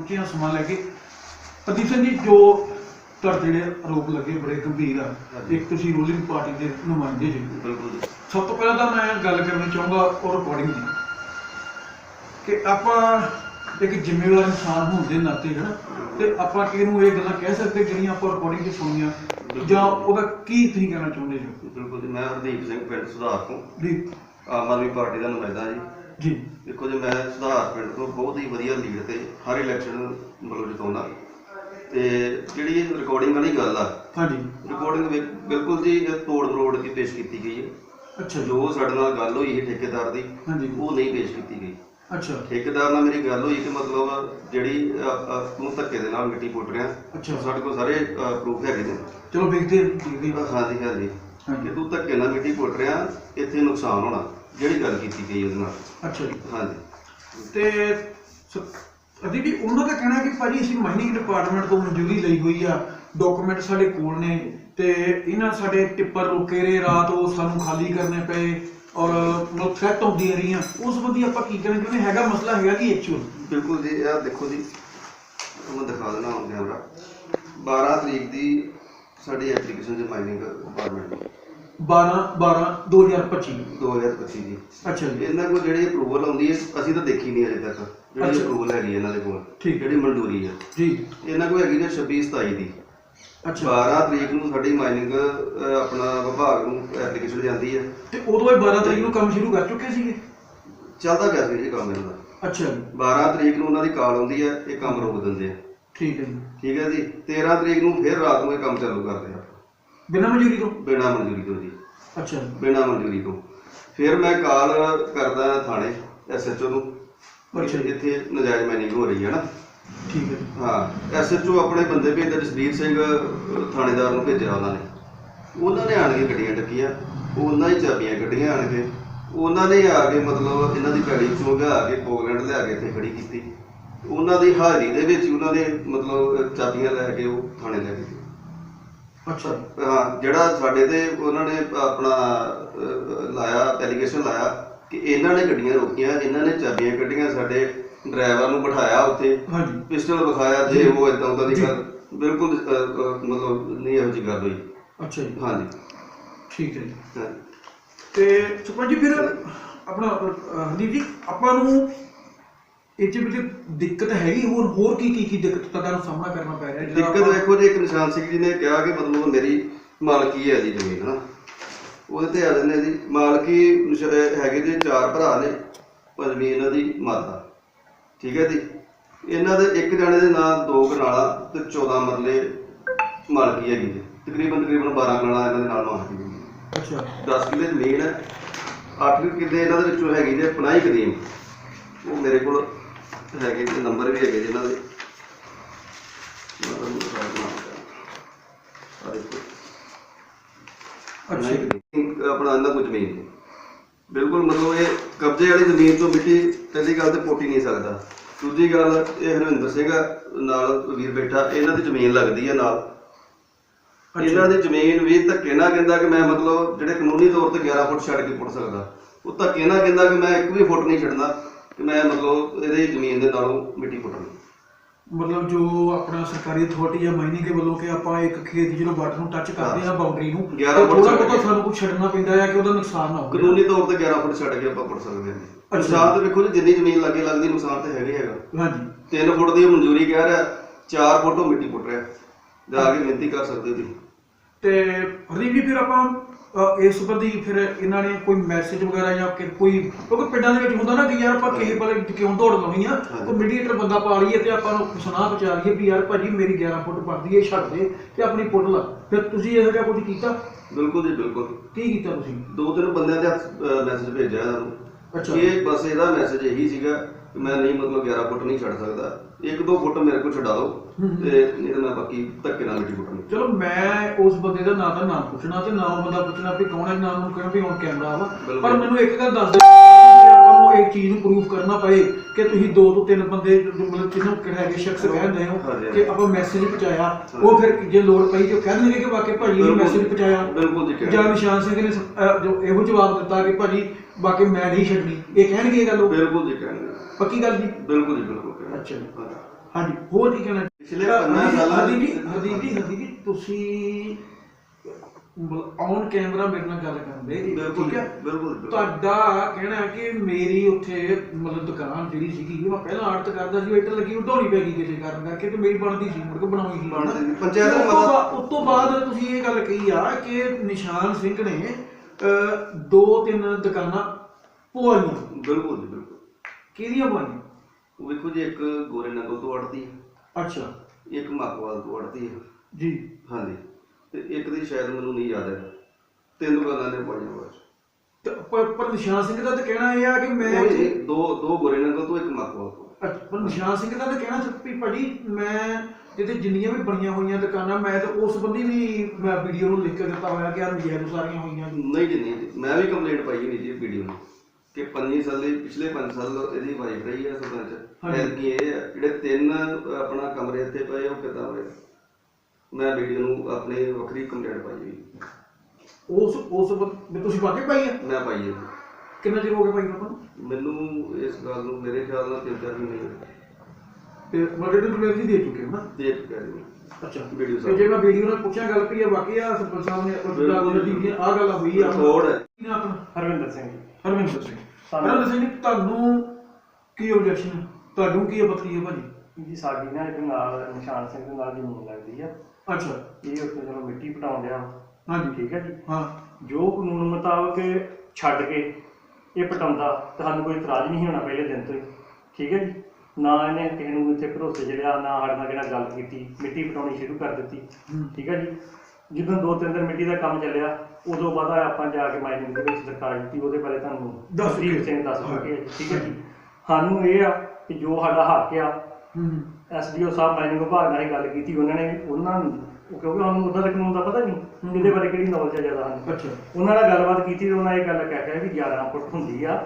ਪਹੁੰਚਿਆ ਸਮਾਂ ਲੈ ਕੇ। ਪ੍ਰਦੀਪ ਸਿੰਘ ਜੀ ਜੋ ਤੁਹਾਡੇ ਜਿਹੜੇ ਆਰੋਪ ਲੱਗੇ ਬੜੇ ਗੰਭੀਰ ਆ। ਇੱਕ ਤੁਸੀਂ ਰੂਲਿੰਗ ਪਾਰਟੀ ਦੇ ਨੁਮਾਇੰਦੇ ਜੀ। ਬਿਲਕੁਲ ਜੀ। ਸਭ ਤੋਂ ਪਹਿਲਾਂ ਤਾਂ ਮੈਂ ਗੱਲ ਕਰਨੀ ਚਾਹੂੰਗਾ ਉਹ ਰਿਕਾਰਡਿੰਗ ਦੀ। ਕਿ ਆਪਾਂ ਇੱਕ ਜ਼ਿੰਮੇਵਾਰ ਇਨਸਾਨ ਹੋਣ ਦੇ ਨਾਤੇ ਹੈ ਤੇ ਆਪਾਂ ਕਿਹਨੂੰ ਇਹ ਗੱਲਾਂ ਕਹਿ ਸਕਦੇ ਜਿਹੜੀਆਂ ਆਪਾਂ ਰਿਕਾਰਡਿੰਗ 'ਚ ਸੁਣੀਆਂ? ਜਾਂ ਉਹਦਾ ਕੀ ਤੁਸੀਂ ਕਹਿਣਾ ਚਾਹੁੰਦੇ ਜੀ? ਬਿਲਕੁਲ ਜੀ ਮੈਂ ਹਰਦੀਪ ਸਿੰਘ ਪਿੰਡ ਸੁਧਾਰ ਤੋਂ। ਜੀ। ਆਮ ਆਦਮੀ ਪਾਰਟੀ ਦਾ ਨੁਮਾਇੰਦਾ ਜੀ। ਜੀ। ਦੇਖੋ ਜੀ ਮੈਂ ਸੁਧਾਰ ਪਿੰਡ ਤੋਂ ਬਹੁਤ ਹੀ ਵਧੀਆ ਲੀਡ ਤੇ ਹਰ ਇਲੈਕਸ਼ਨ ਮਤਲਬ ਜਿਤਾਉਂਦਾ। ਤੇ ਜਿਹੜੀ ਇਹ ਰਿਕਾਰਡਿੰਗ ਵਾਲੀ ਗੱਲ ਆ ਹਾਂਜੀ। ਰਿਕਾਰਡਿੰਗ ਬਿਲਕੁਲ ਜੀ ਇਹ ਤੋੜ ਮਰੋੜ ਕੇ ਪੇਸ਼ ਕੀਤੀ ਗਈ ਹੈ। ਅੱਛਾ ਜੀ। ਸਾਡੇ ਨਾਲ ਗੱਲ ਹੋਈ ਹੈ ਠੇਕੇਦਾਰ ਦੀ ਹਾਂਜੀ। ਉਹ ਨਹੀਂ ਪੇਸ਼ ਕੀਤੀ ਗਈ। ਅੱਛਾ। ਠੇਕੇਦਾਰ ਨਾਲ ਮੇਰੀ ਗੱਲ ਹੋਈ ਕਿ ਮਤਲਬ ਜਿਹੜੀ ਅ, ਅ, ਤੂੰ ਧੱਕੇ ਦੇ ਨਾਲ ਮਿੱਟੀ ਪੁੱਟ ਰਿਹਾ। ਅੱਛਾ। ਸਾਡੇ ਕੋਲ ਸਾਰੇ ਪ੍ਰੂਫ ਹੈਗੇ ਨੇ। ਚਲੋ ਵੇਖਦੇ ਹਾਂ, ਦੇਖਦੇ ਹਾਂ। ਹਾਂਜੀ ਹਾਂਜੀ। ਹਾਂਜੀ। ਕਿ ਤੂੰ ਧੱਕੇ ਨਾਲ ਮਿੱਟੀ ਪੁੱਟ ਰਿਹਾ ਇੱਥੇ ਨੁਕਸਾਨ ਹੋਣਾ। ਜਿਹੜੀ ਗੱਲ ਕੀਤੀ ਗਈ ਉਹਦੇ ਨਾਲ। ਅੱਛਾ ਜੀ। ਹਾਂਜੀ। ਤੇ ਸ- ਅਦੀ ਵੀ ਉਹਨਾਂ ਦਾ ਕਹਿਣਾ ਕਿ ਭਾਜੀ ਅਸੀਂ ਮਾਈਨਿੰਗ ਡਿਪਾਰਟਮੈਂਟ ਤੋਂ ਮਨਜ਼ੂਰੀ ਲਈ ਹੋਈ ਆ। ਡਾਕੂਮੈਂਟ ਸਾਡੇ ਕੋਲ ਨੇ ਤੇ ਇਹਨਾਂ ਸਾਡੇ ਟਿੱਪਰ ਰੁਕੇ ਰਹੇ ਰਾਤ ਉਹ ਸਾਨੂੰ ਖਾਲੀ ਕਰਨੇ ਪਏ ਔਰ ਮਤਲਬ ਥ੍ਰੈਟ ਆਉਂਦੀਆਂ ਰਹੀਆਂ। ਉਸ ਸੰਬੰਧੀ ਆਪਾਂ ਕੀ ਕਰਾਂਗੇ? ਕਿਉਂਕਿ ਹੈਗਾ ਮਸਲਾ ਹੈਗਾ ਕਿ ਐਕਚੁਅਲ ਬਿਲਕੁਲ ਜੀ ਇਹ ਦੇਖੋ ਜੀ ਤੁਹਾਨੂੰ ਦਿਖਾ ਦੇਣਾ ਹੁਣ ਕੈਮਰਾ 12 ਤਰੀਕ ਦੀ ਸਾਡੀ ਐਪਲੀਕੇਸ਼ਨ ਜੀ ਮਾਈਨਿੰਗ ਡਿਪਾਰਟਮੈਂਟ ਦੀ 12 12 2025 2025 ਦੀ ਅੱਛਾ ਜੀ। ਇਹਨਾਂ ਕੋਲ ਜਿਹੜੀ ਅਪਰੂਵਲ ਆਉਂਦੀ ਹੈ ਅਸੀਂ ਤਾਂ ਦੇਖੀ ਨਹੀਂ ਅਜੇ ਤੱਕ। ਜਿਹੜੀ ਅੱਛਾ। ਅਪਰੂਵਲ ਹੈਗੀ ਇਹਨਾਂ ਦੇ ਕੋਲ ਠੀਕ ਹੈ। ਜਿਹੜੀ ਮਨਜ਼ੂਰੀ ਹੈ ਜੀ। ਇਹਨਾਂ ਕੋਲ ਹੈਗੀ ਨੇ 26 27 ਦੀ। ਅੱਛਾ। 12 ਤਰੀਕ ਨੂੰ ਸਾਡੀ ਮਾਈਨਿੰਗ ਆਪਣਾ ਵਿਭਾਗ ਨੂੰ ਐਪਲੀਕੇਸ਼ਨ ਜਾਂਦੀ ਹੈ ਤੇ ਉਦੋਂ ਹੀ 12 ਤਰੀਕ ਨੂੰ ਕੰਮ ਸ਼ੁਰੂ ਕਰ ਚੁੱਕੇ ਸੀਗੇ? ਚੱਲਦਾ ਗਿਆ ਸੀ ਇਹ ਕੰਮ ਇਹਨਾਂ ਦਾ। ਅੱਛਾ ਜੀ। 12 ਤਰੀਕ ਨੂੰ ਉਹਨਾਂ ਦੀ ਕਾਲ ਆਉਂਦੀ ਹੈ ਇਹ ਕੰਮ ਰੋਕ ਦਿੰਦੇ ਆ। ਠੀਕ ਹੈ ਜੀ। ਠੀਕ ਹੈ ਜੀ। 13 ਤਰੀਕ ਨੂੰ ਫਿਰ ਰਾਤ ਨੂੰ ਇਹ ਕੰਮ ਚਾਲੂ ਕਰਦੇ ਆ। ਬਿਨਾਂ ਮਨਜ਼ੂਰੀ ਤੋਂ? ਬਿਨਾਂ ਮਨਜ਼ੂਰੀ ਤੋਂ ਜੀ। ਅੱਛਾ। ਬਿਨਾਂ ਮਨਜ਼ੂਰੀ ਤੋਂ। ਫਿਰ ਮੈਂ ਕਾਲ ਕਰਦਾ ਥਾਣੇ ਐਸਐਚਓ ਨੂੰ। ਅੱਛਾ ਜੀ। ਇੱਥੇ ਨਜਾਇਜ਼ ਮਾਈਨਿੰਗ ਹੋ ਰਹੀ ਹੈ ਨਾ। ਠੀਕ ਹੈ ਜੀ। ਹਾਂ ਐਸਐਚਓ ਆਪਣੇ ਬੰਦੇ ਭੇਜਦਾ ਜਸਬੀਰ ਸਿੰਘ ਅਹ, ਥਾਣੇਦਾਰ ਨੂੰ ਭੇਜਿਆ ਉਹਨਾਂ ਨੇ। ਉਹਨਾਂ ਨੇ ਆਣ ਕੇ ਗੱਡੀਆਂ ਟੱਕੀਆਂ ਉਹਨਾਂ ਹੀ ਚਾਬੀਆਂ ਕੱਢੀਆਂ ਆਣ ਕੇ। ਉਹਨਾਂ ਨੇ ਆ ਕੇ ਮਤਲਬ ਇਹਨਾਂ ਦੀ ਪੈੜੀ ਚੋਂ ਲਿਆ ਕੇ ਪੋਗਲੈਂਡ ਲਿਆ ਕੇ ਇੱਥੇ ਖੜੀ ਕੀਤੀ। ਉਹਨਾਂ ਦੀ ਹਾਜ਼ਰੀ ਦੇ ਵਿੱਚ ਹੀ ਉਹਨਾਂ ਨੇ ਮਤਲਬ ਚਾਬੀਆਂ ਲੈ ਕੇ ਉਹ ਥਾਣੇ ਲੈ ਗਏ। ਅੱਛਾ। ਹਾਂ ਜਿਹੜਾ ਸਾਡੇ ਤੇ ਉਹਨਾਂ ਨੇ ਆਪਣਾ ਅਹ, ਲਾਇਆ ਐਲੀਗੇਸ਼ਨ ਲਾਇਆ ਕਿ ਇਹਨਾਂ ਨੇ ਗੱਡੀਆਂ ਰੋਕੀਆਂ ਇਹਨਾਂ ਨੇ ਚਾਬੀਆਂ ਕੱਢੀਆਂ ਸਾਡੇ ਡਰਾਈਵਰ ਨੂੰ ਬਿਠਾਇਆ ਉੱਥੇ। ਹਾਂਜੀ। ਪਿਸਟਲ ਵਿਖਾਇਆ ਜੇ ਉਹ ਇਦਾਂ ਉਦਾਂ ਦੀ। ਗੱਲ ਬਿਲਕੁਲ ਅਹ, ਅਹ, ਮਤਲਬ ਨਹੀਂ ਇਹੋ ਜਿਹੀ ਗੱਲ ਹੋਈ। ਅੱਛਾ ਜੀ। ਹਾਂਜੀ। ਠੀਕ ਹੈ ਜੀ। ਤੇ ਸੁਪਨ ਜੀ ਫਿਰ ਆਪਣਾ ਅਹ, ਹਰਦੀਪ ਜੀ ਆਪਾਂ ਨੂੰ ਇਹ ਚ ਵਿੱਚ ਦਿੱਕਤ ਹੈਗੀ ਹੋਰ ਹੋਰ ਕੀ ਕੀ ਕੀ ਦਿੱਕਤ ਦਾ ਤੁਹਾਨੂੰ ਸਾਹਮਣਾ ਕਰਨਾ ਪੈ ਰਿਹਾ ਜਿਹੜਾ ਦਿੱਕਤ ਆਪਾਂ- ਵੇਖੋ ਜੀ ਇੱਕ ਨਿਸ਼ਾਨ ਸਿੰਘ ਜੀ ਨੇ ਕਿਹਾ ਕਿ ਮਤਲਬ ਮੇਰੀ ਮਾਲਕੀ ਹੈ ਜੀ ਜ਼ਮੀਨ ਹਨਾ। ਉਹਦੇ ਤੇ ਆ ਜਾਂਦੇ ਜੀ ਮਾਲਕੀ ਨਿਸ਼- ਅਹ, ਹੈਗੇ ਜੀ ਚਾਰ ਭਰਾ ਨੇ ਪੰਜਵੀਂ ਇਹਨਾਂ ਦੀ ਮਾਤਾ ਠੀਕ ਹੈ ਜੀ? ਇਹਨਾਂ ਦੇ ਇੱਕ ਜਣੇ ਦੇ ਨਾਂ ਦੋ ਕਨਾਲਾ ਤੇ 14 ਮਰਲੇ ਮਾਲਕੀ ਹੈਗੀ ਜੀ ਤਕਰੀਬਨ ਤਕਰੀਬਨ 12 ਕਨਾਲਾ ਇਹਨਾਂ ਦੇ ਨਾਲ ਮਾਲਕੀ ਹੈ ਅੱਛਾ। 10 ਕਿੱਲੇ ਜ਼ਮੀਨ ਹੈ 8 ਕਿੱਲੇ ਇਹਨਾਂ ਦੇ ਵਿੱਚੋਂ ਹੈਗੀ ਨੇ ਪਨਾਹੀ ਕਦੀਮ ਉਹ ਮੇਰੇ ਕੋਲ ਹੈਗੇ ਜੀ ਨੰਬਰ ਵੀ ਹੈਗੇ ਜੀ ਇਹਨਾਂ ਦੇ ਆਪਣਾ ਇਹਨਾਂ ਕੋਲ ਜ਼ਮੀਨ ਹੈ। ਬਿਲਕੁਲ ਮਤਲਬ ਇਹ ਕਬਜ਼ੇ ਵਾਲੀ ਜ਼ਮੀਨ ਤੋਂ ਮਿੱਟੀ ਪਹਿਲੀ ਗੱਲ ਤੇ ਪੋਟੀ ਨਹੀਂ ਸਕਦਾ। ਦੂਜੀ ਗੱਲ ਇਹ ਹਰਵਿੰਦਰ ਸਿੰਘ ਨਾਲ ਵੀਰ ਬੈਠਾ ਇਹਨਾਂ ਦੀ ਜ਼ਮੀਨ ਲੱਗਦੀ ਹੈ ਨਾਲ। ਇਹਨਾਂ ਦੀ ਜ਼ਮੀਨ ਵੀ ਧੱਕੇ ਨਾਲ ਕਹਿੰਦਾ ਕਿ ਮੈਂ ਮਤਲਬ ਜਿਹੜੇ ਕਾਨੂੰਨੀ ਤੌਰ ਤੇ 11 ਫੁੱਟ ਛੱਡ ਕੇ ਪੁੱਟ ਸਕਦਾ। ਉਹ ਧੱਕੇ ਨਾਲ ਕਹਿੰਦਾ ਕਿ ਮੈਂ ਇੱਕ ਵੀ ਫੁੱਟ ਨਹੀਂ ਛੱਡਣਾ। ਕਿ ਮੈਂ ਮਤਲਬ ਇਹਦੀ ਜ਼ਮੀਨ ਦੇ ਨਾਲੋਂ ਮਿੱਟੀ ਪੁੱਟਣੀ ਮਤਲਬ ਜੋ ਆਪਣਾ ਸਰਕਾਰੀ ਅਥਾਰਟੀ ਜਾਂ ਮਾਈਨਿੰਗ ਦੇ ਵੱਲੋਂ ਕਿ ਆਪਾਂ ਇੱਕ ਖੇਤ ਜਦੋਂ ਵਾਟਰ ਨੂੰ ਟੱਚ ਕਰਦੇ ਆ ਬਾਉਂਡਰੀ ਨੂੰ 11 ਫੁੱਟ ਥੋੜਾ ਛੱਡ ਬਹੁਤਾ ਕੇ। ਸਾਨੂੰ ਕੁਝ ਛੱਡਣਾ ਪੈਂਦਾ ਹੈ ਕਿ ਉਹਦਾ ਨੁਕਸਾਨ ਨਾ ਹੋਵੇ। ਕਾਨੂੰਨੀ ਤੌਰ ਤੇ 11 ਫੁੱਟ ਛੱਡ ਕੇ ਆਪਾਂ ਪੁੱਟ ਸਕਦੇ ਹਾਂ। ਨੁਕਸਾਨ ਤੇ ਵੇਖੋ ਜੀ ਜਿੰਨੀ ਜ਼ਮੀਨ ਲੱਗੇ ਲੱਗਦੀ ਨੁਕਸਾਨ ਤੇ ਹੈਗਾ ਹੀ ਹੈਗਾ। ਹਾਂਜੀ। 3 ਫੁੱਟ ਦੀ ਮਨਜ਼ੂਰੀ ਕਹਿ ਰਿਹਾ 4 ਫੁੱਟ ਉਹ ਮਿੱਟੀ ਪੁੱਟ ਰਿਹਾ। ਜਾ ਕੇ ਮਿਹਨਤੀ ਕਰ ਸਕਦੇ ਹੋ ਤੁਸੀਂ। ਤੇ ਜੀ ਫਿਰ ਆਪਾਂ ਅ, ਇਸ ਸੰਬੰਧੀ ਫਿਰ ਇਹਨਾਂ ਨੇ ਕੋਈ ਮੈਸੇਜ ਵਗੈਰਾ ਜਾਂ ਕਿ ਕੋਈ ਕਿਉਂਕਿ ਪਿੰਡਾਂ ਦੇ ਵਿੱਚ ਹੁੰਦਾ ਨਾ ਕਿ ਯਾਰ ਆਪਾਂ ਕਿਸੇ ਵਾਲੇ ਕਿਉਂ ਦੌੜ ਲਾਉਣੀ ਆ। ਕੋਈ ਮੀਡੀਏਟਰ ਬੰਦਾ ਪਾ ਲਈਏ ਤੇ ਆਪਾਂ ਨੂੰ ਸੁਣਾ ਬਚਾ ਲਈਏ ਵੀ ਯਾਰ ਭਾਜੀ ਮੇਰੀ 11 ਫੁੱਟ ਪੜਦੀ ਏ ਛੱਡ ਦੇ ਤੇ ਆਪਣੀ ਪੁੱਟ ਲਾ। ਫਿਰ ਤੁਸੀਂ ਇਹੋ ਜਿਹਾ ਕੁਝ ਕੀਤਾ? ਬਿਲਕੁਲ ਜੀ ਬਿਲਕੁਲ। ਕੀ ਕੀਤਾ ਤੁਸੀਂ? ਦੋ ਤਿੰਨ ਬੰਦਿਆਂ ਦੇ ਮੈਸੇਜ ਭੇਜਿਆ ਇਹਨਾਂ ਨੂੰ। ਅੱਛਾ। ਇਹ ਬਸ ਇਹਦਾ ਮੈਸੇਜ ਇਹੀ ਸੀਗਾ ਕਿ ਮੈਂ ਨਹੀਂ ਮਤਲਬ 11 ਫੁੱਟ ਨਹੀਂ ਛੱਡ ਸਕਦਾ ਇੱਕ ਦੋ ਫੁੱਟ ਮੇਰੇ ਕੋਲ ਛਡਾ ਦਿਓ। ਤੇ ਨਹੀਂ ਤਾਂ ਮੈਂ ਬਾਕੀ ਧੱਕੇ ਨਾਲ ਮਿੱਟੀ ਪੁੱਟਣੀ ਚਲੋ ਮੈਂ ਉਸ ਬੰਦੇ ਦਾ ਨਾਂ ਤਾਂ ਨਾਮ ਪੁੱਛਣਾ ਤੇ ਨਾ ਉਹ ਬੰਦਾ ਪੁੱਛਣਾ ਵੀ ਕੌਣ ਹੈ ਨਾਮ ਨੂੰ ਕਹਿਣਾ ਵੀ ਹੁਣ ਕੈਮਰਾ ਵਾ। ਪਰ ਮੈਨੂੰ ਇੱਕ ਗੱਲ ਦੱਸ ਦਿਓ ਕਿ ਆਪਾਂ ਨੂੰ ਇਹ ਚੀਜ਼ ਨੂੰ ਪ੍ਰੂਫ ਕਰਨਾ ਪਏ ਕਿ ਤੁਸੀਂ ਦੋ ਤੋਂ ਤਿੰਨ ਬੰਦੇ ਮਤਲਬ ਜਿਹਨੂੰ ਕਿਹੜਾ ਸ਼ਖਸ ਕਹਿੰਦੇ ਹੋ। ਕਿ ਆਪਾਂ ਮੈਸੇਜ ਪਹੁੰਚਾਇਆ ਉਹ ਫਿਰ ਜੇ ਲੋੜ ਪਈ ਤੇ ਉਹ ਕਹਿ ਦੇਣਗੇ ਕਿ ਵਾਕਈ ਭਾਜੀ ਨੇ। ਮੈਸੇਜ ਪਹੁੰਚਾਇਆ ਬਿਲਕੁਲ ਜੀ। ਨਿਸ਼ਾਨ ਸਿੰਘ ਨੇ ਜੋ ਇਹੋ ਜਵਾਬ ਦਿੱਤਾ ਕਿ ਭਾਜੀ ਵਾਕਈ ਮੈਂ ਨਹੀਂ ਛੱਡਣੀ ਇਹ ਕਹਿਣਗੇ ਇਹ ਗੱਲ ਉਹ ਬਿਲਕੁਲ ਜੀ ਕਹਿਣਗੇ ਪੱਕੀ ਗੱਲ ਜੀ ਬਿਲਕੁਲ ਜੀ ਬਿਲਕੁਲ। ਅੱਛਾ। ਹਾਂਜੀ। ਹੋਰ ਕੀ ਕਹਿਣਾ ਪਿਛਲੇ ਪੰਦਰਾਂ ਸਾਲਾਂ ਹਰਦੀਪ ਜੀ ਵਿੱਚ- ਹਰਦੀਪ ਜੀ ਹਰਦੀਪ ਜੀ ਤੁਸੀਂ ਔਨ ਕੈਮਰਾ ਮੇਰੇ ਨਾਲ ਗੱਲ ਕਰਦੇ ਬਿਲਕੁਲ ਠੀਕ ਹੈ ਬਿਲਕੁਲ। ਤੁਹਾਡਾ ਕਹਿਣਾ ਹੈ ਕਿ ਮੇਰੀ ਉੱਥੇ ਮਤਲਬ ਦੁਕਾਨ ਜਿਹੜੀ ਸੀਗੀ ਮੈਂ ਪਹਿਲਾਂ ਆੜਤ ਕਰਦਾ ਸੀ ਇੱਟ ਲੱਗੀ ਉਡਾਉਣੀ ਪੈ ਗਈ ਕਿਸੇ ਕਾਰਨ ਕਰਕੇ ਤੇ ਮੇਰੀ ਬਣਦੀ ਸੀ ਮੁੜ ਕੇ ਬਣਾਉਣੀ ਸੀ। ਬਣਦੀ ਸੀ। ਪੰਚਾਇਤ ਤੇ ਨੂੰ ਉਸ ਤੋਂ ਉਸ ਬਾਅਦ ਤੁਸੀਂ ਇਹ ਗੱਲ ਕਹੀ ਆ ਕਿ ਨਿਸ਼ਾਨ ਸਿੰਘ ਨੇ ਦੋ ਤਿੰਨ ਦੁਕਾਨਾਂ ਪਵਾਈਆਂ। ਬਿਲਕੁਲ ਜੀ ਬਿਲਕੁਲ। ਕਿਹਦੀਆਂ ਪਵਾਈਆਂ? ਉਹ ਵੇਖੋ ਜੀ ਇੱਕ ਗੋਰੇ ਨੰਗਲ ਤੋਂ ਅੜਦੀ ਹੈ ਅੱਛਾ। ਇੱਕ ਮਾਕਵਾਲ ਤੋਂ ਅੜਦੀ ਹੈ ਜੀ। ਹਾਂਜੀ। ਤੇ ਇੱਕ ਦੀ ਸ਼ਾਇਦ ਮੈਨੂੰ ਨਹੀਂ ਯਾਦ ਹੈ। ਤਿੰਨ ਦੁਕਾਨਾਂ ਨੇ ਪਾਈਆਂ ਬਸ ਤੇ ਪਰ ਪਰ ਨਿਸ਼ਾਨ ਸਿੰਘ ਦਾ ਤਾਂ ਕਹਿਣਾ ਇਹ ਆ ਕਿ ਮੈਂ ਉਹ ਦੋ ਦੋ ਗੋਰੇ ਨੰਗਲ ਤੋਂ ਇੱਕ ਮਾਕਵਾਲ ਤੋਂ। ਅੱਛਾ, ਪਰ ਨਿਸ਼ਾਨ ਸਿੰਘ ਦਾ ਤਾਂ ਕਹਿਣਾ ਸੀ ਵੀ ਭਾਜੀ ਮੈਂ ਜਿਹਦੇ ਜਿੰਨੀਆਂ ਵੀ ਬਣੀਆਂ ਹੋਈਆਂ ਦੁਕਾਨਾਂ ਮੈਂ ਤਾਂ ਉਸ ਸੰਬੰਧੀ ਵੀ ਮੈਂ ਵੀਡੀਓ ਨੂੰ ਲਿਖ ਕੇ ਦਿੱਤਾ ਹੋਇਆ ਕਿ ਆ ਨਜਾਇਜ਼ ਸਾਰੀਆਂ ਹੋਈਆਂ ਨਹੀਂ ਜੀ ਨਹੀਂ ਜੀ ਮੈਂ ਵੀ ਕੰਪਲੇਂਟ ਪਾਈ ਹੋਈ ਜੀ ਵੀਡੀਓ ਨੂੰ ਕਿ ਪੰਜੀ ਸਾਲ ਦੇ ਪਿਛਲੇ 5 ਸਾਲ ਇਹਦੀ ਵਾਈਫ ਰਹੀ ਹੈ ਸਰਪੰਚ ਹਾਂਜੀ। ਐਤਕੀ ਇਹ ਹੈ, ਜਿਹੜੇ ਤਿੰਨ ਆਪਣਾ ਕਮਰੇ ਇੱਥੇ ਪਏ ਉਹ ਕਿੱਦਾਂ ਹੋਏ? ਮੈਂ ਵੀਡੀਓ ਨੂੰ ਆਪਣੇ ਵੱਖਰੀ ਕੰਪਲੇਂਟ ਪਾਈ ਹੋਈ। ਉਸ ਉਸ ਵਕਤ ਵੀ ਤੁਸੀਂ ਵਾਕਈ ਪਾਈ ਆ? ਮੈਂ ਪਾਈ ਹੈ ਜੀ। ਕਿੰਨਾ ਚਿਰ ਹੋ ਗਿਆ ਭਾਈ ਆਪਾਂ ਨੂੰ? ਮੈਨੂੰ ਇਸ ਗੱਲ ਨੂੰ ਮੇਰੇ ਖਿਆਲ ਨਾਲ ਤਿੰਨ ਚਾਰ ਮਹੀਨੇ। ਤੇ ਮਰਡੇ ਨੂੰ ਤੁਸੀਂ ਦੇ ਚੁੱਕੇ ਹੋ ਨਾ? ਦੇਖ ਕੇ ਜੀ। ਅੱਛਾ। ਵੀਡੀਓ ਤੇ ਜੇ ਮੈਂ ਵੀਡੀਓ ਨਾਲ ਪੁੱਛਿਆ ਗੱਲ ਵੀ ਇਹ ਵਾਕਈ ਆ ਸਰਪੰਚ ਸਾਹਿਬ ਨੇ ਬਿਲਕੁਲ। ਦੀ ਦੀ ਆ ਗੱਲ ਹੋਈ ਆ। ਹੈ। ਕੀ ਨਾਮ ਆਪਣਾ? ਹਰਵਿੰਦਰ ਸਿੰਘ ਜੀ। ਹਰਮਿੰਦਰ ਸਿੰਘ। ਸਾਨੂੰ- ਹਰਮਿੰਦਰ ਸਿੰਘ ਜੀ, ਤੁਹਾਨੂੰ ਕੀ ਆਬਜੈਕਸ਼ਨ ਹੈ ਤੁਹਾਨੂੰ ਕੀ ਆਪੱਤੀ ਹੈ ਭਾਜੀ? ਜੀ ਸਾਡੀ ਨਾ ਇੱਕ ਨਾਲ ਨਿਸ਼ਾਨ ਸਿੰਘ ਦੇ ਨਾਲ ਜ਼ਮੀਨ ਲੱਗਦੀ ਆ। ਅੱਛਾ। ਇਹ ਉੱਥੇ ਚਲੋ ਮਿੱਟੀ ਪਟਾਉਣ ਡਿਆ। ਹਾਂਜੀ। ਠੀਕ ਹੈ ਜੀ। ਹਾਂ। ਜੋ ਕਾਨੂੰਨ ਮੁਤਾਬਕ ਛੱਡ ਕੇ ਇਹ ਪਟਾਉਂਦਾ ਤੁਹਾਨੂੰ ਕੋਈ ਇਤਰਾਜ਼ ਨਹੀਂ ਹੋਣਾ ਪਹਿਲੇ ਦਿਨ ਤੋਂ ਹੀ। ਠੀਕ ਹੈ ਜੀ। ਨਾ ਇਹਨੇ ਕਿਸੇ ਨੂੰ ਇੱਥੇ ਭਰੋਸੇ ਜਿਹੜਾ ਨਾ ਸਾਡੇ ਨਾਲ ਜਿਹੜਾ ਗੱਲ ਕੀਤੀ ਮਿੱਟੀ ਪਟਾਉਣੀ ਸ਼ੁਰੂ ਕਰ ਦਿੱਤੀ। ਠੀਕ ਹੈ ਜੀ। ਜਦੋਂ ਦੋ ਤਿੰਨ ਦਿਨ ਮਿੱਟੀ ਦਾ ਕੰਮ ਚੱਲਿਆ ਉਦੋਂ ਬਾਅਦ ਆਪਾਂ ਜਾ ਕੇ ਮਾਈਨਿੰਗ ਦੇ ਵਿੱਚ ਦਰਖਾਸਤ ਦਿੱਤੀ ਉਹਦੇ ਬਾਰੇ ਤੁਹਾਨੂੰ ਦੱਸ। ਸਿੰਘ ਦੱਸ। ਚੁੱਕੇ ਠੀਕ ਹੈ ਜੀ। ਸਾਨੂੰ ਇਹ ਆ ਕਿ ਜੋ ਸਾਡਾ ਹੱਕ ਆ ਹੂੰ। ਐਸਡੀਓ ਸਾਹਿਬ ਮਾਈਨਿੰਗ ਵਿਭਾਗ ਨਾਲ ਹੀ ਗੱਲ ਕੀਤੀ ਉਹਨਾਂ ਨੇ ਉਹਨਾਂ ਨੂੰ ਉਹ ਕਿਉਂਕਿ ਸਾਨੂੰ ਉਹਦਾ ਤਾਂ ਕਾਨੂੰਨ ਦਾ ਪਤਾ ਨਹੀਂ ਇਹਦੇ ਬਾਰੇ ਕਿਹੜੀ ਨੌਲੇਜ ਹੈ ਜ਼ਿਆਦਾ ਸਾਨੂੰ। ਅੱਛਾ। ਉਹਨਾਂ ਨਾਲ ਗੱਲਬਾਤ ਕੀਤੀ ਤੇ ਉਹਨਾਂ ਇਹ ਗੱਲ ਕਹਿ ਕੇ ਵੀ 11 ਫੁੱਟ ਹੁੰਦੀ ਆ।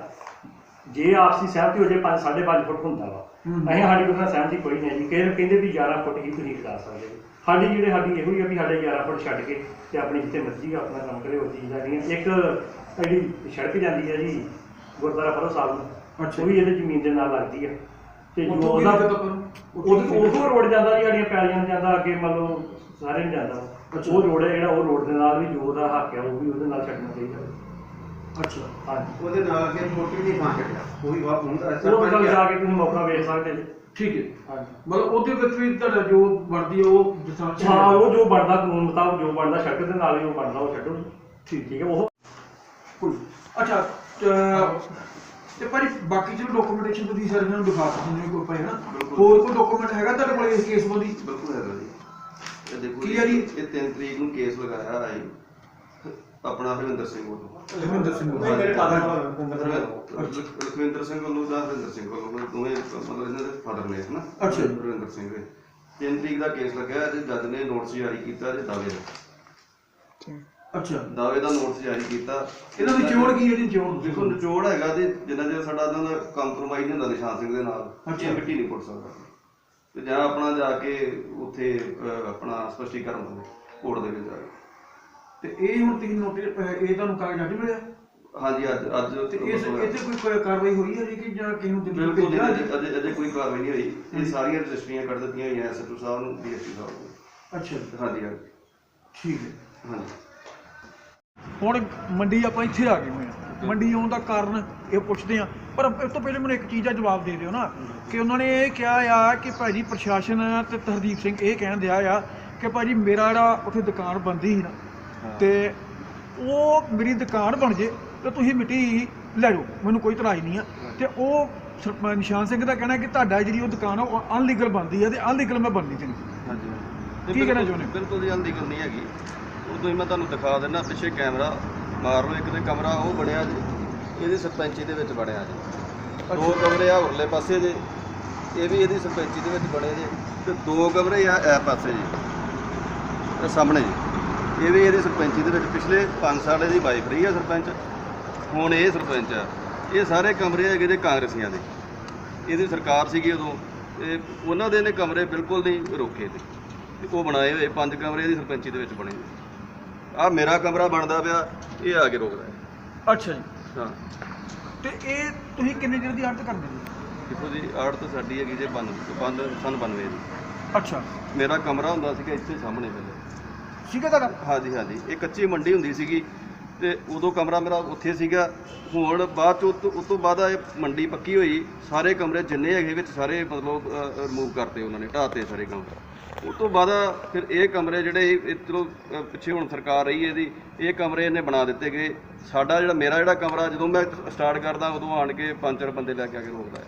ਜੇ ਆਪਸੀ ਸਹਿਮਤੀ ਹੋ ਜੇ 5 5.5 ਫੁੱਟ ਹੁੰਦਾ ਵਾ। ਅਸੀਂ ਸਾਡੀ ਉਹਨਾਂ ਸਹਿਮਤੀ ਕੋਈ ਨਹੀਂ ਜੀ ਕਹਿੰਦੇ ਕਹਿੰਦੇ ਵੀ 11 ਫੁੱਟ ਹੀ ਤੁਸੀਂ ਕਰਾ ਸਕਦੇ ਸਾਡੀ ਜਿਹੜੇ ਸਾਡੀ ਇਹੋ ਹੀ ਆ ਵੀ ਸਾਡੇ 11 ਫੁੱਟ ਛੱਡ ਕੇ ਤੇ ਆਪਣੀ ਜਿੱਥੇ ਮਰਜ਼ੀ ਆਪਣਾ ਕੰਮ ਕਰੇ ਉਹ ਚੀਜ਼ ਆ ਨਹੀਂ ਇੱਕ ਜਿਹੜੀ ਸੜਕ ਜਾਂਦੀ ਹੈ ਜੀ ਗੁਰਦੁਆਰਾ ਫਰੋ ਸਾਹਿਬ ਨੂੰ ਅੱਛਾ। ਉਹ ਵੀ ਇਹਦੇ ਜ਼ਮੀਨ ਦੇ ਨਾਲ ਲੱਗਦੀ ਹੈ ਤੇ ਜੋ ਕੀ ਉਹਦਾ ਨੂੰ ਉਹ ਰੋਡ ਜਾਂਦਾ ਜੀ ਸਾਡੀਆਂ ਪੈਲੀਆਂ ਨੂੰ ਜਾਂਦਾ ਅੱਗੇ ਮੰਨ ਲਓ ਸਾਰੇ ਨੂੰ ਜਾਂਦਾ ਅੱਛਾ। ਉਹ ਰੋਡ ਹੈ ਜਿਹੜਾ ਉਹ ਰੋਡ ਦੇ ਨਾਲ ਵੀ ਜੋ ਉਹਦਾ ਹੱਕ ਹੈ ਉਹ ਵੀ ਉਹਦੇ ਨਾਲ ਛੱਡਣਾ ਚਾਹੀਦਾ। ਅੱਛਾ। ਹਾਂਜੀ। ਉਹਦੇ ਨਾਲ ਅੱਗੇ ਛੋਟੀ ਜਿਹੀ ਥਾਂ ਕੱਟਿਆ ਉਹ ਵੀ ਬਹੁਤ ਹੁੰਦਾ ਉਹ ਗੱਲ ਜਾ ਕੇ ਤੁਸੀਂ ਮੌਕਾ ਵੇਖ ਸਕਦੇ ਜੀ ਠੀਕ ਹੈ। ਹਾਂਜੀ। ਮਤਲਬ ਉਹਦੇ ਵਿੱਚ ਵੀ ਤੁਹਾਡਾ ਜੋ ਬਣਦੀ ਉਹ ਜਿਸਾਂ ਹਾਂ ਉਹ ਜੋ ਬਣਦਾ ਕਾਨੂੰਨ ਮੁਤਾਬਕ ਜੋ ਬਣਦਾ ਸੜਕ ਦੇ ਨਾਲ ਹੀ ਉਹ ਬਣਦਾ ਉਹ ਛੱਡੋ। ਠੀਕ। ਠੀਕ ਹੈ ਉਹ ਕੋਈ ਅੱਛਾ ਤੇ ਭਾਜੀ ਬਾਕੀ ਜਿਹੜੇ ਡਾਕੂਮੈਂਟੇਸ਼ਨ ਤੁਸੀਂ ਸਰ ਇਹਨਾਂ ਨੂੰ ਦਿਖਾ ਸਕਦੇ ਹੋ ਕੋਈ ਪਏ ਨਾ ਬਿਲਕੁਲ। ਹੋਰ ਕੋਈ ਡਾਕੂਮੈਂਟ ਹੈਗਾ ਤੁਹਾਡੇ ਕੋਲ ਇਸ ਕੇਸ ਸੰਬੰਧੀ? ਬਿਲਕੁਲ ਹੈਗਾ ਜੀ। ਇਹ ਦੇਖੋ ਕੀ ਹੈ ਜੀ? ਇਹ 3 ਤਰੀਕ ਨੂੰ ਕੇਸ ਲਗਾਇਆ ਹੈ ਜੀ। ਆਪਣਾ ਹਰਵਿੰਦਰ ਸਿੰਘ ਵੱਲੋਂ। ਹਰਮਿੰਦਰ ਸਿੰਘ ਨਹੀਂ, ਮੇਰੇ ਫਾਦਰ ਸਾਹਿਬ ਲਖਵਿੰਦਰ ਸਿੰਘ ਵੱਲੋਂ। ਦਾ ਹਰਵਿੰਦਰ ਸਿੰਘ ਵੱਲੋਂ ਉਹ ਦੋਵੇਂ ਮਤਲਬ ਇਹਨਾਂ ਦੇ ਫਾਦਰ ਨੇ ਹਨਾ? ਅੱਛਾ ਜੀ। ਹਰਵਿੰਦਰ ਸਿੰਘ ਦੇ। 3 ਤਰੀਕ ਦਾ ਕੇਸ ਲੱਗਿਆ ਤੇ ਜੱਜ ਨੇ ਨੋਟਿਸ ਜਾਰੀ ਕੀਤਾ ਜੇ ਦਾਵੇ ਦਾ। ਅੱਛਾ। ਦਾਵੇ ਦਾ ਨੋਟਿਸ ਜਾਰੀ ਕੀਤਾ। ਇਹਨਾਂ ਦੀ ਚੋਣ ਕੀ ਹੈ ਜੀ? ਚੋਣ ਦੇਖੋ ਨਿਚੋੜ ਹੈਗਾ ਤੇ ਜਿੰਨਾ ਚਿਰ ਸਾਡਾ ਇਹਨਾਂ ਦਾ ਕੰਪਰੋਮਾਈਜ਼ ਹੁੰਦਾ ਨਿਸ਼ਾਨ ਸਿੰਘ ਦੇ ਨਾਲ ਅੱਛਾ। ਇਹ ਮਿੱਟੀ ਨਹੀਂ ਪੁੱਟ ਸਕਦਾ। ਤੇ ਜਾਂ ਆਪਣਾ ਜਾ ਕੇ ਉੱਥੇ ਆਪਣਾ ਸਪਸ਼ਟੀਕਰਨ ਹੋਵੇ ਕੋਰਟ ਦੇ ਵਿੱਚ ਜਾ ਕੇ। ਤੇ ਇਹ ਹੁਣ ਤੁਸੀਂ ਨੋਟਿਸ ਇਹ ਤੁਹਾਨੂੰ ਕਾਗਜ਼ ਅੱਜ ਮਿਲਿਆ? ਹਾਂਜੀ ਅੱਜ ਅੱਜ ਤੇ ਇਸ ਇੱਥੇ ਕੋਈ ਕੋਈ ਕਾਰਵਾਈ ਹੋਈ ਹੈ ਜੀ ਕਿ ਜਾਂ ਕਿਸੇ ਨੂੰ ਬਿਲਕੁਲ ਅਜੇ? ਅਜੇ- ਕੋਈ ਕਾਰਵਾਈ ਨਹੀਂ ਹੋਈ। ਇਹ ਸਾਰੀਆਂ ਰਜਿਸਟਰੀਆਂ ਕੱਢ ਦਿੱਤੀਆਂ ਹੋਈਆਂ ਐਸਐਚਓ ਸਾਹਿਬ ਨੂੰ ਡੀਐਸਪੀ ਸਾਹਿਬ ਨੂੰ। ਅੱਛਾ। ਹਾਂਜੀ ਹਾਂਜੀ। ਠੀਕ ਹੈ। ਹਾਂਜੀ। ਹੁਣ ਮੰਡੀ ਆਪਾਂ ਇੱਥੇ ਆ ਗਏ ਹੋਏ ਆ ਮੰਡੀ ਆਉਣ ਦਾ ਕਾਰਨ ਇਹ ਪੁੱਛਦੇ ਆ ਪਰ ਇਸ ਤੋਂ ਪਹਿਲੇ ਮੈਨੂੰ ਇੱਕ ਚੀਜ਼ ਦਾ ਜਵਾਬ ਦੇ ਦਿਓ ਨਾ ਕਿ ਉਹਨਾਂ ਨੇ ਇਹ ਕਿਹਾ ਆ ਕਿ ਭਾਜੀ ਪ੍ਰਸ਼ਾਸਨ ਤੇ ਹਰਦੀਪ ਸਿੰਘ ਇਹ ਕਹਿਣ ਦਿਆ ਆ ਕਿ ਭਾਜੀ ਮੇਰਾ ਜਿਹੜਾ ਉੱਥੇ ਦੁਕਾਨ ਬੰਦੀ ਸੀ ਨਾ ਤੇ ਉਹ ਮੇਰੀ ਦੁਕਾਨ ਬਣ ਜੇ ਤੇ ਤੁਸੀਂ ਮਿੱਟੀ ਲੈ ਜਾਓ ਮੈਨੂੰ ਕੋਈ ਇਤਰਾਜ਼ ਨਹੀਂ ਆ। ਤੇ ਉਹ ਨਿਸ਼ਾਨ ਸਿੰਘ ਦਾ ਕਹਿਣਾ ਕਿ ਤੁਹਾਡਾ ਜਿਹੜੀ ਉਹ ਦੁਕਾਨ ਆ ਉਹ ਅਨਲੀਗਲ ਬੰਦੀ ਆ ਤੇ ਅਨਲੀਗਲ ਮੈਂ ਬੰਦੀ ਨਹੀਂ ਹਾਂਜੀ। ਕੀ ਕਹਿਣਾ ਚਾਹੁੰਦੇ ਹੋ? ਬਿਲਕੁਲ ਜੀ ਅਨਲੀਗਲ ਨਹੀਂ ਹੈਗੀ। ਹੀ ਮੈਂ ਤੁਹਾਨੂੰ ਦਿਖਾ ਦਿੰਦਾ ਪਿੱਛੇ ਕੈਮਰਾ ਮਾਰ ਲਓ ਇੱਕ ਤੇ ਕਮਰਾ ਉਹ ਬਣਿਆ ਜੀ ਇਹਦੀ ਸਰਪੰਚੀ ਦੇ ਵਿੱਚ ਬਣਿਆ ਜੀ। ਦੋ ਕਮਰੇ ਆ ਉਰਲੇ ਪਾਸੇ ਜੇ ਇਹ ਵੀ ਇਹਦੀ ਸਰਪੰਚੀ ਦੇ ਵਿੱਚ ਬਣੇ ਜੇ ਤੇ ਦੋ ਕਮਰੇ ਆ ਇਹ ਪਾਸੇ ਜੀ ਇਹ ਸਾਹਮਣੇ ਜੀ। ਇਹ ਵੀ ਇਹਦੀ ਸਰਪੰਚੀ ਦੇ ਵਿੱਚ ਪਿਛਲੇ 5 ਸਾਲ ਇਹਦੀ ਵਾਈਫ ਰਹੀ ਆ ਸਰਪੰਚ ਹੁਣ ਇਹ ਸਰਪੰਚ ਆ। ਇਹ ਸਾਰੇ ਕਮਰੇ ਹੈਗੇ ਜੇ ਕਾਂਗਰਸੀਆਂ ਦੇ। ਇਹਦੀ ਸਰਕਾਰ ਸੀਗੀ ਉਦੋਂ ਤੇ ਉਹਨਾਂ ਦੇ ਨੇ ਕਮਰੇ ਬਿਲਕੁਲ ਨਹੀਂ ਰੋਕੇ ਤੇ ਤੇ ਉਹ ਬਣਾਏ ਹੋਏ ਪੰਜ ਕਮਰੇ ਇਹਦੀ ਸਰਪੰਚੀ ਦੇ ਵਿੱਚ ਬਣੇ। ਆ ਮੇਰਾ ਕਮਰਾ ਬਣਦਾ ਪਿਆ ਇਹ ਆ ਕੇ ਰੋਕਦਾ। ਹੈ ਅੱਛਾ ਜੀ। ਹਾਂ। ਤੇ ਇਹ ਤੁਸੀਂ ਕਿੰਨੇ ਚਿਰ ਦੀ ਆੜਤ ਕਰਦੇ ਜੀ ਦੇਖੋ ਜੀ ਆੜਤ ਸਾਡੀ ਹੈਗੀ ਜੇ ਬੰਦ ਬੰਦ ਸਨ 92 ਦੀ। ਅੱਛਾ। ਮੇਰਾ ਕਮਰਾ ਹੁੰਦਾ ਸੀਗਾ ਇੱਥੇ ਸਾਹਮਣੇ ਪਹਿਲੇ ਠੀਕ ਹੈ ਤੁਹਾਡਾ? ਹਾਂਜੀ ਹਾਂਜੀ। ਇਹ ਕੱਚੀ ਮੰਡੀ ਹੁੰਦੀ ਸੀਗੀ ਤੇ ਉਦੋਂ ਕਮਰਾ ਮੇਰਾ ਉੱਥੇ ਸੀਗਾ। ਹੁਣ ਬਾਅਦ ਚ ਤੋਂ- ਉਹ ਤੋਂ ਬਾਅਦ ਇਹ ਮੰਡੀ ਪੱਕੀ ਹੋਈ। ਸਾਰੇ ਕਮਰੇ ਜਿੰਨੇ ਹੈਗੇ ਵਿੱਚ ਸਾਰੇ ਮਤਲਬ ਰਿਮੂਵ ਕਰਤੇ ਉਹਨਾਂ ਨੇ ਢਾਤੇ ਸਾਰੇ ਕਮਰੇ। ਉਸ ਤੋਂ ਬਾਅਦ ਫਿਰ ਇਹ ਕਮਰੇ ਜਿਹੜੇ ਇਹ- ਚਲੋ ਪਿੱਛੇ ਹੁਣ ਸਰਕਾਰ ਰਹੀ ਹੈ ਇਹਦੀ ਇਹ ਕਮਰੇ ਇਹਨੇ ਬਣਾ ਦਿੱਤੇ ਗਏ। ਸਾਡਾ ਜਿਹੜਾ ਮੇਰਾ ਜਿਹੜਾ ਕਮਰਾ ਜਦੋਂ ਮੈਂ ਸਟਾਰਟ ਕਰਦਾ ਉਦੋਂ ਆਣ ਕੇ ਪੰਜ ਚਾਰ ਬੰਦੇ ਲੈ ਕੇ ਆ ਕੇ ਰੋਕਦਾ ਹੈ।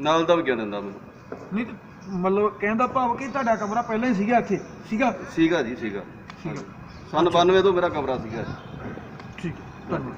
ਨਾਲ ਦਾ ਵੀ ਕਿਉਂ ਦਿੰਦਾ ਮੈਨੂੰ? ਨਹੀਂ ਮਤਲਬ ਕਹਿੰਦਾ ਭਾਵ ਕਿ ਤੁਹਾਡਾ ਕਮਰਾ ਪਹਿਲਾਂ ਹੀ ਸੀਗਾ ਇੱਥੇ। ਸੀਗਾ? ਸੀਗਾ ਜੀ ਸੀਗਾ। ਸੀਗਾ। ਸਨ 92 ਤੋਂ ਮੇਰਾ ਕਮਰਾ ਸੀਗਾ ਠੀਕ ਹੈ ਧੰਨਵਾਦ।